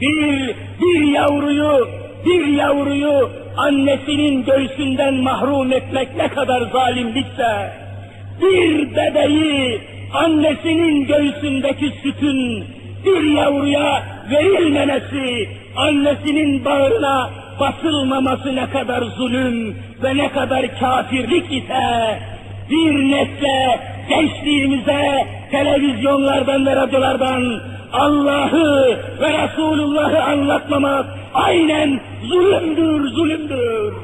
Bir, bir yavruyu, bir yavruyu annesinin göğsünden mahrum etmek ne kadar zalimlikse, bir bebeği annesinin göğsündeki sütün bir yavruya verilmemesi, annesinin bağrına basılmaması ne kadar zulüm ve ne kadar kafirlik ise, bir nesle gençliğimize televizyonlardan ve radyolardan Allah'ı ve Resulullah'ı anlatmamak aynen zulümdür, zulümdür.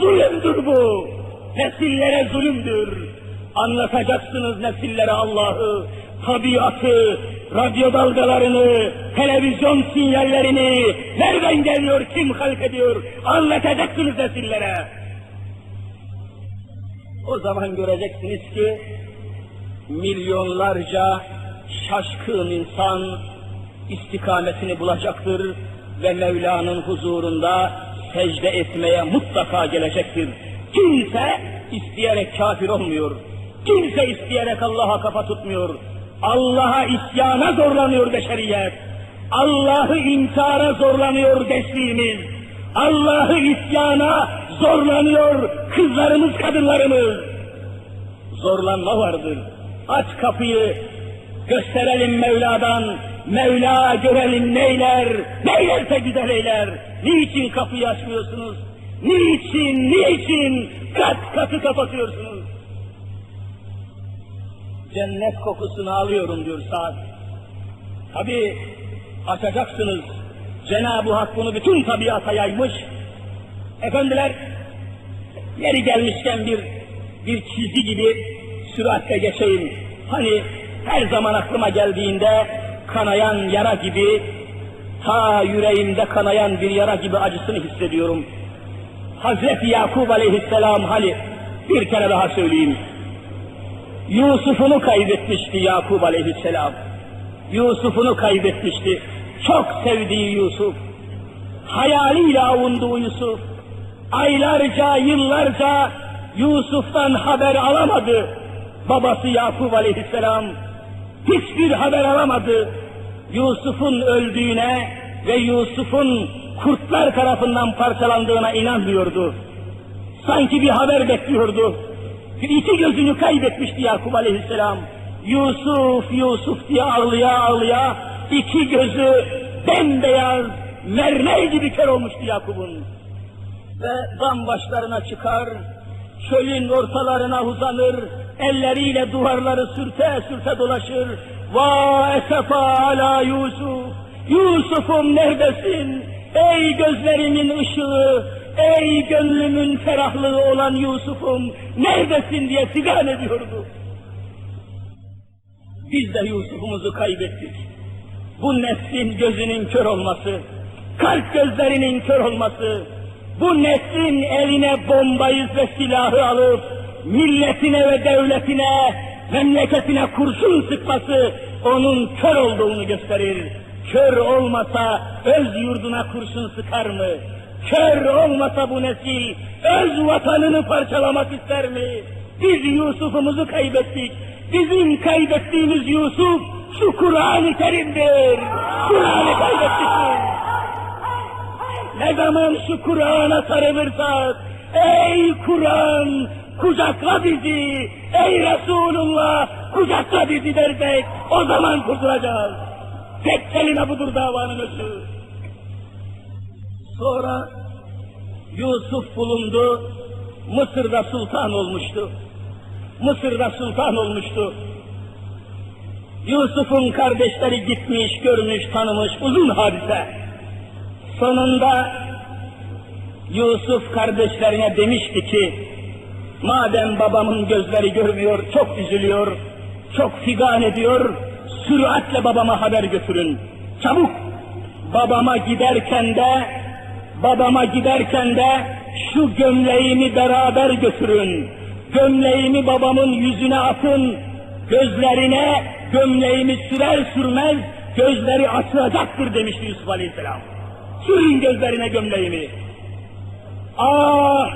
Zulümdür bu. Nesillere zulümdür. Anlatacaksınız nesillere Allah'ı, tabiatı, radyo dalgalarını, televizyon sinyallerini, nereden geliyor, kim halk ediyor, anlatacaksınız nesillere. O zaman göreceksiniz ki milyonlarca şaşkın insan istikametini bulacaktır ve Mevla'nın huzurunda secde etmeye mutlaka gelecektir. Kimse isteyerek kafir olmuyor. Kimse isteyerek Allah'a kafa tutmuyor. Allah'a isyana zorlanıyor beşeriyet. Allah'ı inkara zorlanıyor gençliğimiz. Allah'ı isyana zorlanıyor kızlarımız, kadınlarımız. Zorlanma vardır. Aç kapıyı, gösterelim Mevla'dan, Mevla görelim neyler, neylerse güzel eyler. Niçin kapıyı açmıyorsunuz? Niçin, niçin kat katı kapatıyorsunuz? Cennet kokusunu alıyorum diyor saat. Tabi açacaksınız. Cenab-ı Hak bunu bütün tabiata yaymış. Efendiler, yeri gelmişken bir bir çizgi gibi süratle geçeyim. Hani her zaman aklıma geldiğinde kanayan yara gibi, ta yüreğimde kanayan bir yara gibi acısını hissediyorum. Hazreti Yakub aleyhisselam hani bir kere daha söyleyeyim. Yusuf'unu kaybetmişti Yakub aleyhisselam. Yusuf'unu kaybetmişti. Çok sevdiği Yusuf. Hayaliyle avunduğu Yusuf. Aylarca, yıllarca Yusuf'tan haber alamadı. Babası Yakub aleyhisselam hiçbir haber alamadı. Yusuf'un öldüğüne ve Yusuf'un kurtlar tarafından parçalandığına inanmıyordu. Sanki bir haber bekliyordu. İki gözünü kaybetmişti Yakub aleyhisselam. Yusuf, Yusuf diye ağlıya ağlıya iki gözü bembeyaz mermer gibi kör olmuştu Yakup'un. Ve dam başlarına çıkar, çölün ortalarına uzanır, elleriyle duvarları sürte sürte dolaşır. Va esefa ala Yusuf, Yusuf'um neredesin? Ey gözlerimin ışığı, ey gönlümün ferahlığı olan Yusuf'um neredesin diye figan ediyordu. Biz de Yusuf'umuzu kaybettik. Bu neslin gözünün kör olması, kalp gözlerinin kör olması, bu neslin eline bombayı ve silahı alıp milletine ve devletine, memleketine kurşun sıkması onun kör olduğunu gösterir. Kör olmasa öz yurduna kurşun sıkar mı? Kör olmasa bu nesil öz vatanını parçalamak ister mi? Biz Yusuf'umuzu kaybettik. Bizim kaybettiğimiz Yusuf şu Kur'an-ı Kerim'dir. Kur'an'ı kaybettik biz. Ne zaman şu Kur'an'a sarılırsak, ey Kur'an kucakla bizi, ey Resulullah kucakla bizi dersek o zaman kurtulacağız. Tek kelime budur davanın özü. Sonra Yusuf bulundu, Mısır'da sultan olmuştu. Mısır'da sultan olmuştu. Yusuf'un kardeşleri gitmiş, görmüş, tanımış, uzun hadise. Sonunda Yusuf kardeşlerine demişti ki, madem babamın gözleri görmüyor, çok üzülüyor, çok figan ediyor, süratle babama haber götürün. Çabuk babama giderken de, babama giderken de şu gömleğimi beraber götürün. Gömleğimi babamın yüzüne atın, gözlerine gömleğimi sürer sürmez gözleri açılacaktır demişti Yusuf Aleyhisselam. Sürün gözlerine gömleğimi. Ah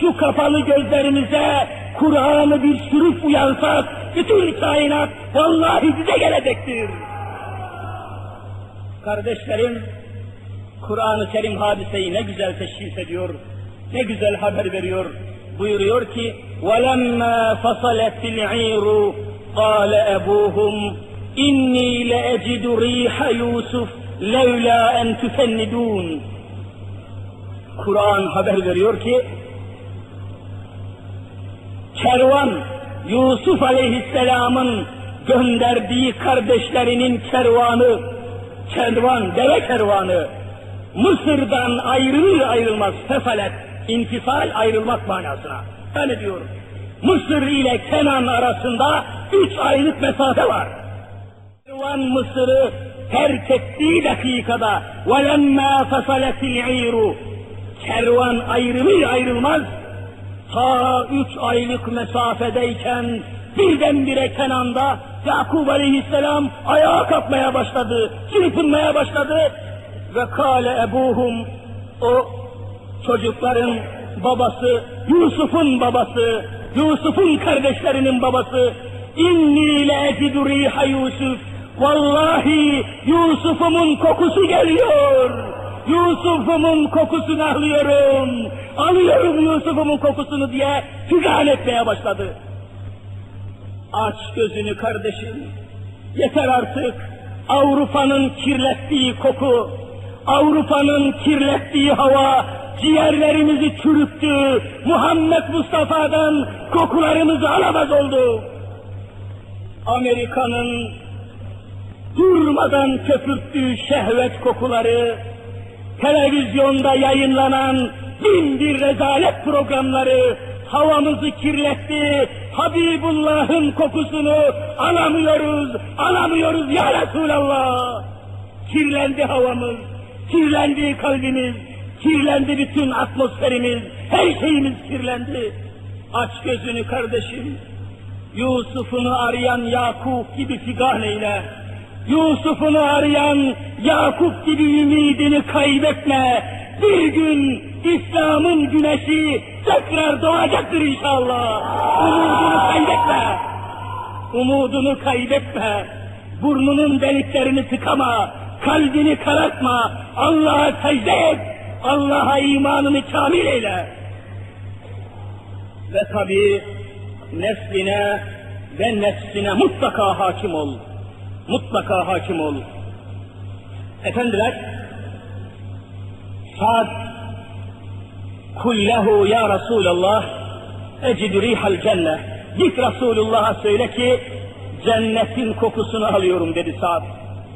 şu kapalı gözlerimize Kur'an'ı bir sürüp uyansak bütün kainat vallahi bize gelecektir. Kardeşlerim Kur'an-ı Kerim hadiseyi ne güzel teşhis ediyor, ne güzel haber veriyor. Buyuruyor ki, وَلَمَّا فَصَلَتِ الْعِيرُ قَالَ أَبُوهُمْ اِنِّي لَأَجِدُ رِيحَ يُوسُفَ لَوْلَا اَنْ تُفَنِّدُونَ Kur'an haber veriyor ki, kervan Yusuf Aleyhisselam'ın gönderdiği kardeşlerinin kervanı, kervan, deve kervanı, Mısır'dan ayrılır ayrılmaz fefalet, infisal ayrılmak manasına. Öyle diyor. Mısır ile Kenan arasında üç aylık mesafe var. Kervan Mısır'ı terk ettiği dakikada وَلَمَّا فَصَلَتِ الْعِيرُ Kervan ayrılır ayrılmaz ta üç aylık mesafedeyken birdenbire Kenan'da Yakub Aleyhisselam ayağa kalkmaya başladı, çırpınmaya başladı ve kâle ebuhum o çocukların babası, Yusuf'un babası, Yusuf'un kardeşlerinin babası inni le ecidu Yusuf vallahi Yusuf'umun kokusu geliyor. Yusuf'umun kokusunu alıyorum. Alıyorum Yusuf'umun kokusunu diye figan etmeye başladı. Aç gözünü kardeşim. Yeter artık. Avrupa'nın kirlettiği koku, Avrupa'nın kirlettiği hava ciğerlerimizi çürüttü. Muhammed Mustafa'dan kokularımızı alamaz oldu. Amerika'nın durmadan köpürttüğü şehvet kokuları, televizyonda yayınlanan bin bir rezalet programları havamızı kirletti. Habibullah'ın kokusunu alamıyoruz, alamıyoruz ya Resulallah. Kirlendi havamız, kirlendi kalbimiz, kirlendi bütün atmosferimiz, her şeyimiz kirlendi. Aç gözünü kardeşim, Yusuf'unu arayan Yakup gibi figan eyle. Yusuf'unu arayan Yakup gibi ümidini kaybetme. Bir gün İslam'ın güneşi tekrar doğacaktır inşallah. Umudunu kaybetme. Umudunu kaybetme. Burnunun deliklerini tıkama. Kalbini karartma. Allah'a secde et. Allah'a imanını kamil eyle. Ve tabi nefsine ve nefsine mutlaka hakim ol. Mutlaka hakim ol. Efendiler, Sa'd kullehu ya Resulallah ecidu rihal cennet. Git Resulullah'a söyle ki cennetin kokusunu alıyorum dedi Sa'd.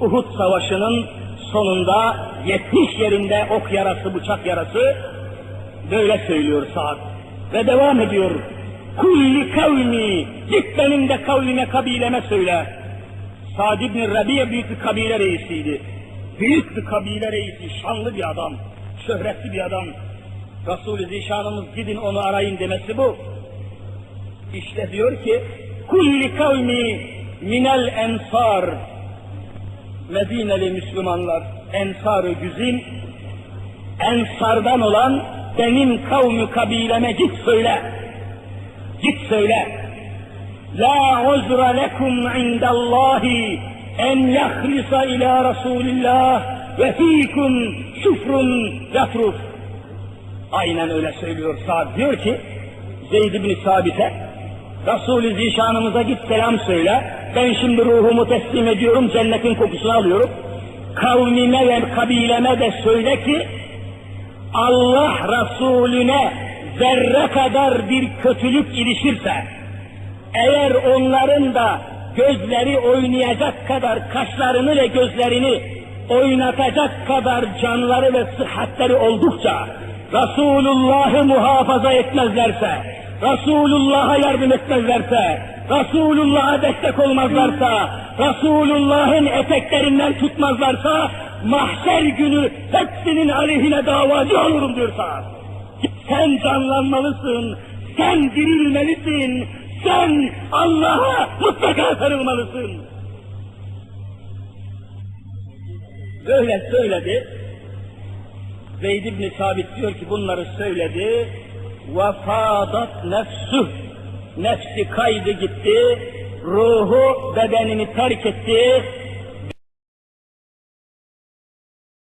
Uhud savaşının sonunda 70 yerinde ok yarası, bıçak yarası böyle söylüyor Sa'd. Ve devam ediyor. Kulli kavmi, git benim de kavmime, kabileme söyle. Sa'd ibn Rabi'ye büyük bir kabile reisiydi. Büyük bir kabile reisi, şanlı bir adam, şöhretli bir adam. Resul-i Zişanımız gidin onu arayın demesi bu. İşte diyor ki, kulli kavmi minel ensar, Medineli Müslümanlar, ensar-ı güzin, ensardan olan benim kavmi kabileme git söyle. Git söyle. La uzra lekum indallahi en yahlisa ila Resulillah ve fikum şufrun yafruf. Aynen öyle söylüyor Sa'd. Diyor ki Zeyd ibn Sabit'e Resul-i Zişanımıza git selam söyle. Ben şimdi ruhumu teslim ediyorum, cennetin kokusunu alıyorum. Kavmime ve kabileme de söyle ki Allah Resulüne zerre kadar bir kötülük ilişirse, eğer onların da gözleri oynayacak kadar kaşlarını ve gözlerini oynatacak kadar canları ve sıhhatleri oldukça Resulullah'ı muhafaza etmezlerse, Resulullah'a yardım etmezlerse, Resulullah'a destek olmazlarsa, Resulullah'ın eteklerinden tutmazlarsa, mahşer günü hepsinin aleyhine davacı olurum diyor. Sen canlanmalısın, sen dirilmelisin, sen Allah'a mutlaka sarılmalısın. Böyle söyledi. Zeyd ibn Sabit diyor ki bunları söyledi. Vefadat nefsü. Nefsi kaydı gitti. Ruhu bedenini terk etti.